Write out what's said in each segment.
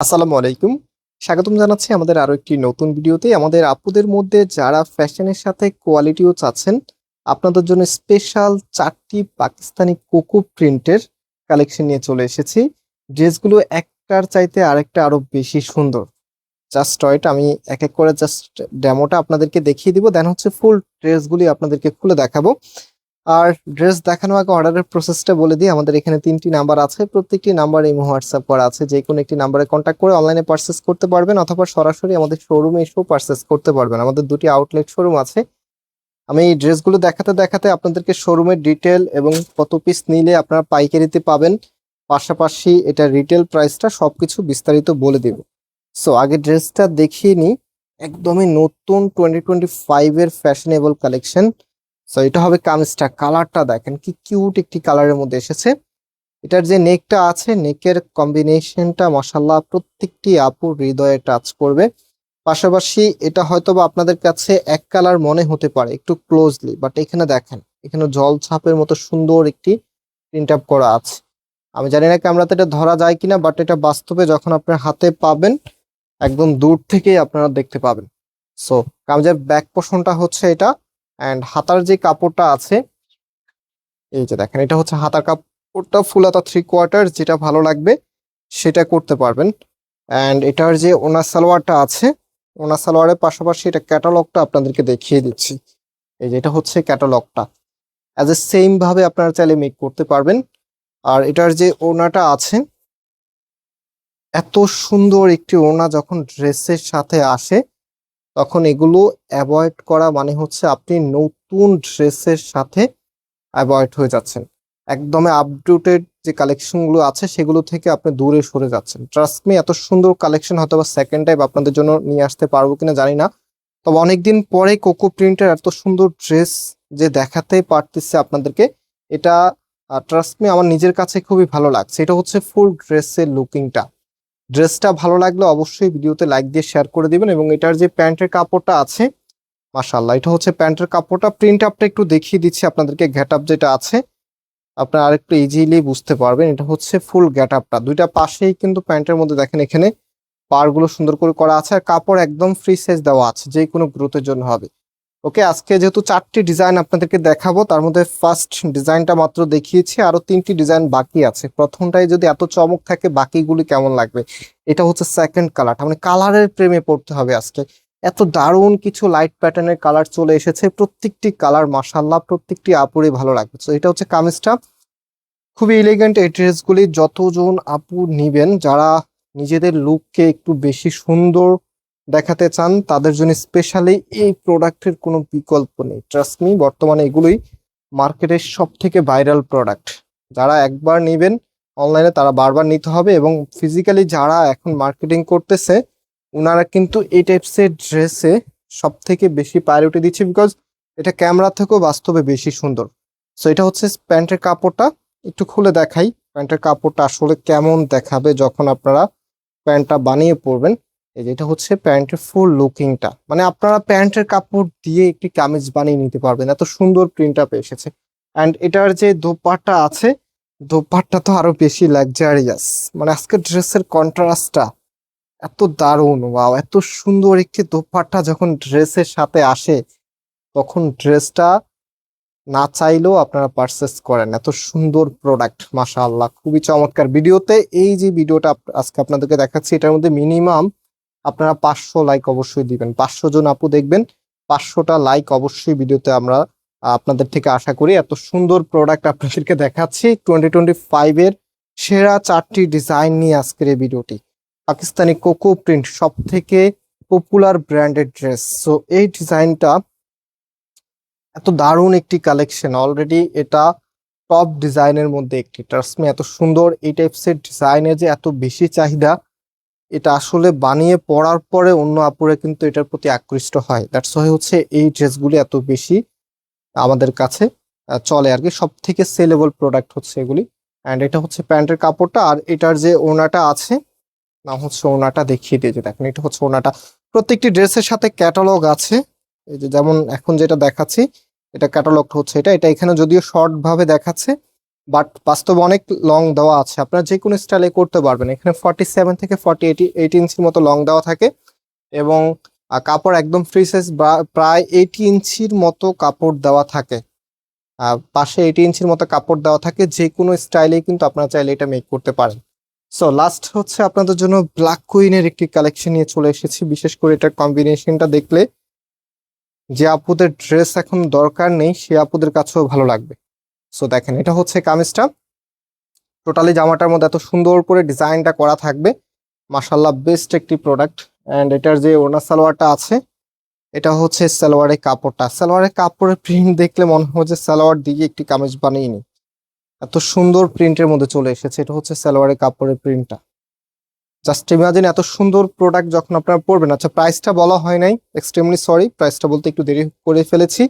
আসসালামু আলাইকুম। স্বাগতম জানাচ্ছি আমাদের আরও একটি নতুন ভিডিওতে। আমাদের আপুদের মধ্যে যারা ফ্যাশনের সাথে কোয়ালিটিও চাচ্ছেন, আপনাদের জন্য স্পেশাল চারটি পাকিস্তানি কোকো প্রিন্টের কালেকশন নিয়ে চলে এসেছি। ড্রেসগুলো একটার চাইতে আরেকটা আরও বেশি সুন্দর। জাস্ট ওয়েট আমি এক এক করে জাস্ট ডেমোটা আপনাদেরকে দেখিয়ে দিব। দেন হচ্ছে ফুল ড্রেসগুলি আপনাদেরকে খুলে দেখাবো। আর ড্রেস দেখানো আগে অর্ডারের প্রসেসটা বলে দিই। আমাদের এখানে তিনটি নাম্বার আছে। প্রত্যেকটি নাম্বার এই হোয়াটসঅ্যাপ করা আছে। যে কোনো একটি নাম্বারে কন্ট্যাক্ট করে অনলাইনে পার্সেস করতে পারবেন অথবা সরাসরি আমাদের শোরুমে এসেও পার্সেস করতে পারবেন। আমাদের দুটি আউটলেট শোরুম আছে। আমি এই ড্রেসগুলো দেখাতে দেখাতে আপনাদেরকে শোরুমের ডিটেল এবং কত পিস নিলে আপনারা পাইকারিতে পাবেন। পাশাপাশি এটা রিটেল প্রাইসটা সব কিছু বিস্তারিত বলে দেব। সো আগে ড্রেসটা দেখিয়ে নিই। একদমই নতুন টোয়েন্টি টোয়েন্টি ফাইভের ফ্যাশনেবল কালেকশন সো এটা হবে কামিজটা কালারটা দেখেন কি কিউট একটি কালারের মধ্যে এসেছে। এটার যে নেকটা আছে, নেকের কম্বিনেশনটা মাসাল্লাহ প্রত্যেকটি আপুর হৃদয়ে টাচ করবে। পাশাপাশি এটা হয়তো বা আপনাদের কাছে এক কালার মনে হতে পারে, একটু ক্লোজলি বাট এখানে দেখেন, এখানে জল ছাপের মতো সুন্দর একটি প্রিন্ট আপ করা আছে। আমি জানি না ক্যামেরাতে এটা ধরা যায় কিনা বাট এটা বাস্তবে যখন আপনার হাতে পাবেন, একদম দূর থেকেই আপনারা দেখতে পাবেন। সো কামিজের ব্যাক পোর্শনটা হচ্ছে এটা অ্যান্ড হাতার যে কাপড়টা আছে, এই যে দেখেন, এটা হচ্ছে হাতার কাপড়টা ফুল হাতা থ্রি কোয়ার্টার যেটা ভালো লাগবে, সেটা করতে পারবেন। অ্যান্ড এটার যে ওনা সালোয়ারটা আছে ওনা সালোয়ারের পাশাপাশি এটা ক্যাটালগটা আপনাদেরকে দেখিয়ে দিচ্ছি। এই যে এটা হচ্ছে ক্যাটালগটা অ্যাজ এ সেম ভাবে আপনারা চাইলে মেক করতে পারবেন। আর এটার যে ওনাটা আছে, এত সুন্দর একটি ওনা যখন ড্রেসের সাথে আসে তখন এগুলো অ্যাভয়েড করা মানে হচ্ছে আপনি নতুন ড্রেসের সাথে অ্যাভয়েড হয়ে যাচ্ছেন। একদমই আপডেটেড যে কালেকশনগুলো আছে সেগুলো থেকে আপনি দূরে সরে যাচ্ছেন। ট্রাস্ট মি এত সুন্দর কালেকশন হয়তো বা সেকেন্ড টাইপ আপনাদের জন্য নিয়ে আসতে পারব কিনা জানি না। তবে অনেকদিন পরে কোকো প্রিন্টের এত সুন্দর ড্রেস যে দেখাতে পারতেছে আপনাদেরকে, এটা ট্রাস্ট মি আমার নিজের কাছে খুবই ভালো লাগছে। এটা হচ্ছে ফুল ড্রেসের লুকিংটা ড্রেসটা ভালো লাগলে অবশ্যই ভিডিওতে লাইক দিয়ে শেয়ার করে দিবেন এবং এটার যে প্যান্টের কাপড়টা আছে মাশাল্লাহ এটা হচ্ছে প্যান্টের কাপড়টা। প্রিন্ট আপটা একটু দেখিয়ে দিচ্ছি আপনাদেরকে গ্যাট আপ যেটা আছে। আপনারা আরেকটু ইজিলি বুঝতে পারবেন, এটা হচ্ছে ফুল গ্যাট আপটা দুইটা পাশেই কিন্তু প্যান্টের মধ্যে দেখেন এখানে পারগুলো সুন্দর করে করা আছে। আর কাপড় একদম ফ্রি সাইজ দেওয়া আছে যে কোনো গ্রোথের জন্য হবে। ওকে, আজকে যেহেতু চারটি ডিজাইন আপনাদেরকে দেখাবো, তার মধ্যে ফার্স্ট ডিজাইনটা মাত্র দেখিয়েছি, আরও তিনটি ডিজাইন বাকি আছে। প্রথমটাই যদি এত চমক থাকে, বাকিগুলি কেমন লাগবে? এটা হচ্ছে সেকেন্ড কালারটা মানে কালারের প্রেমে পড়তে হবে আজকে। এত দারুণ কিছু লাইট প্যাটার্নের কালার চলে এসেছে, প্রত্যেকটি কালার মাসাল্লাহ প্রত্যেকটি আপুরে ভালো লাগবে। তো এটা হচ্ছে কামিজটা। খুবই এলিগেন্ট এই ড্রেসগুলি যতজন আপু নিবেন, যারা নিজেদের লুককে একটু বেশি সুন্দর দেখাতে চান, তাদের জন্য স্পেশালি এই প্রোডাক্টের কোনো বিকল্প নেই। ট্রাস্ট মি বর্তমানে এগুলোই মার্কেটের সব থেকে ভাইরাল প্রোডাক্ট যারা একবার নেবেন অনলাইনে তারা বারবার নিতে হবে এবং ফিজিক্যালি যারা এখন মার্কেটিং করতেছে ওনারা কিন্তু এই টাইপসের ড্রেসে সব থেকে বেশি প্রায়োরিটি দিচ্ছে বিকজ এটা ক্যামেরা থেকেও বাস্তবে বেশি সুন্দর। সো এটা হচ্ছে প্যান্টের কাপড়টা। একটু খুলে দেখাই। প্যান্টের কাপড়টা আসলে কেমন দেখাবে যখন আপনারা প্যান্টটা বানিয়ে পরবেন। এই যে এটা হচ্ছে প্যান্টের ফুল লুকিংটা। মানে আপনারা প্যান্টের কাপড় দিয়ে একটি কামিজ বানিয়ে নিতে পারবেন। এত সুন্দর প্রিন্ট আপ এসেছে। অ্যান্ড এটার যে দোপাট্টা আছে, দোপাট্টা তো আরও বেশি লাক্সারিয়াস। মানে আজকে ড্রেসের কন্ট্রাস্টটা এত দারুণ, ওয়াও, এত সুন্দর একটি দোপাট্টা যখন ড্রেসের সাথে আসে, তখন ড্রেসটা না চাইলেও আপনারা পারচেস করেন। এত সুন্দর প্রোডাক্ট, মাশাআল্লাহ, খুবই চমৎকার। ভিডিওতে এই যে ভিডিওটা আজকে আপনাদেরকে দেখাচ্ছি, এটার মধ্যে মিনিমাম আপনারা পাঁচশো লাইক অবশ্যই দিবেন। পাঁচশো জন আপু দেখবেন, পাঁচশোটা লাইক অবশ্যই ভিডিওতে আমরা আপনাদের থেকে আশা করি। এত সুন্দর প্রোডাক্ট আপনাদেরকে দেখাচ্ছি টোয়েন্টি টোয়েন্টি ফাইভের সেরা চারটি ডিজাইন নিয়ে আজকের এই ভিডিওটি পাকিস্তানি কোকো প্রিন্ট সব থেকে পপুলার ব্র্যান্ডেড ড্রেস সো এই ডিজাইনটা এত দারুণ একটি কালেকশন অলরেডি এটা টপ ডিজাইনের মধ্যে একটি। ট্রাস্টমি এত সুন্দর এই টাইপসের ডিজাইনের যে এত বেশি চাহিদা এটা আসলে বানিয়ে পড়ার পরে অন্য আপুরে কিন্তু এটার প্রতি আকৃষ্ট হয়। দ্যাটস ওয়াই হচ্ছে এই ড্রেসগুলি এত বেশি আমাদের কাছে চলে আর কি। সব থেকে সেলেবল প্রোডাক্ট হচ্ছে এগুলি। অ্যান্ড এটা হচ্ছে প্যান্টের কাপড়টা আর এটার যে ওনাটা আছে না হচ্ছে ওনাটা দেখিয়ে দিয়েছে দেখেন, এটা হচ্ছে ওনাটা। প্রত্যেকটি ড্রেসের সাথে ক্যাটালগ আছে। এই যে যেমন এখন যেটা দেখাচ্ছি, এটা ক্যাটালগ হচ্ছে এটা। এটা এখানে যদিও শর্টভাবে দেখাচ্ছে বাট বাস্তবে অনেক লং দেওয়া আছে। আপনারা যে কোনো স্টাইলে করতে পারবেন। এখানে ফর্টি সেভেন থেকে ফর্টি এইটি এইট ইঞ্চির মতো লং দেওয়া থাকে এবং কাপড় একদম ফ্রি সাইজ প্রায় এইটি ইঞ্চির মতো কাপড় দেওয়া থাকে। পাশে এইটি ইঞ্চির মতো কাপড় দেওয়া থাকে। যে কোনো স্টাইলেই কিন্তু আপনারা চাইলে এটা মেক করতে পারেন। সো লাস্ট হচ্ছে আপনাদের জন্য ব্ল্যাক কুইনের একটি কালেকশন নিয়ে চলে এসেছি। বিশেষ করে এটার কম্বিনেশনটা দেখলে যে আপুদের ড্রেস এখন দরকার নেই, সে আপুদের কাছেও ভালো লাগবে। সো দেখেন, এটা হচ্ছে কামিজটা। টোটালি জামাটার মধ্যে এত সুন্দর করে ডিজাইনটা করা থাকবে। মাসাল্লাহ বেস্ট একটি প্রোডাক্ট অ্যান্ড এটার যে ওনা সালোয়ারটা আছে, এটা হচ্ছে সালোয়ারের কাপড়টা। সালোয়ারের কাপড়ের প্রিন্ট দেখলে মনে হয় যে সালোয়ার দিয়ে একটি কামিজ বানিয়ে নি। এত সুন্দর প্রিন্টের মধ্যে চলে এসেছে। এটা হচ্ছে সালোয়ারের কাপড়ের প্রিন্টটা জাস্ট ইমাজিন এত সুন্দর প্রোডাক্ট যখন আপনারা পড়বেন আচ্ছা প্রাইসটা বলা হয় নাই। এক্সট্রিমলি সরি প্রাইসটা বলতে একটু দেরি করে ফেলেছি।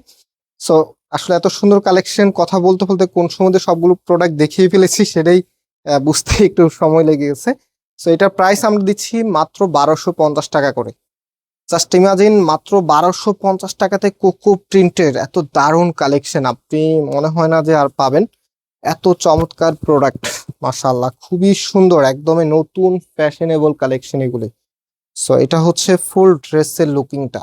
সো আসলে এত সুন্দর কালেকশন কথা বলতে বলতে কোন সময় সবগুলো প্রোডাক্ট দেখিয়ে ফেলেছি সেটাই বুঝতে একটু সময় লেগে গেছে। সো এটার প্রাইস আমরা দিচ্ছি মাত্র বারোশো পঞ্চাশ টাকা করে। জাস্ট ইমাজিন মাত্র বারোশো পঞ্চাশ টাকাতে কোকো প্রিন্টের এত দারুণ কালেকশন আপনি মনে হয় না যে আর পাবেন। এত চমৎকার প্রোডাক্ট মাশাল্লাহ খুবই সুন্দর, একদমই নতুন ফ্যাশনেবল কালেকশন এগুলি। সো এটা হচ্ছে ফুল ড্রেসের লুকিংটা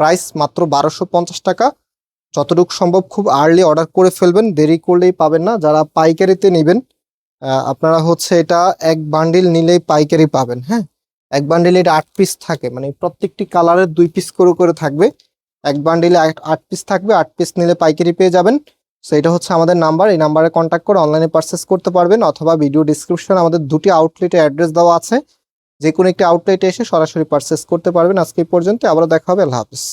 প্রাইস মাত্র বারোশো পঞ্চাশ টাকা। যতটুকু সম্ভব খুব আর্লি অর্ডার করে ফেলবেন, দেরি করলেই পাবেন না। যারা পাইকারিতে নেবেন আপনারা হচ্ছে এটা এক বান্ডিল নিলেই পাইকারি পাবেন হ্যাঁ? এক বান্ডিলে এটা আট পিস থাকে মানে প্রত্যেকটি কালারের দুই পিস করে করে থাকবে। এক বান্ডিলে আট পিস থাকবে, আট পিস নিলে পাইকারি পেয়ে যাবেন। সো এটা হচ্ছে আমাদের নাম্বার এই নাম্বারে কন্ট্যাক্ট করে অনলাইনে পারচেস করতে পারবেন অথবা ভিডিও ডিসক্রিপশন আমাদের দুটি আউটলেটের অ্যাড্রেস দেওয়া আছে। যে কোনো একটি আউটলেটে এসে সরাসরি পারচেস করতে পারবেন। আজকে এই পর্যন্ত আবারও দেখা হবে, আল্লাহ হাফিজ।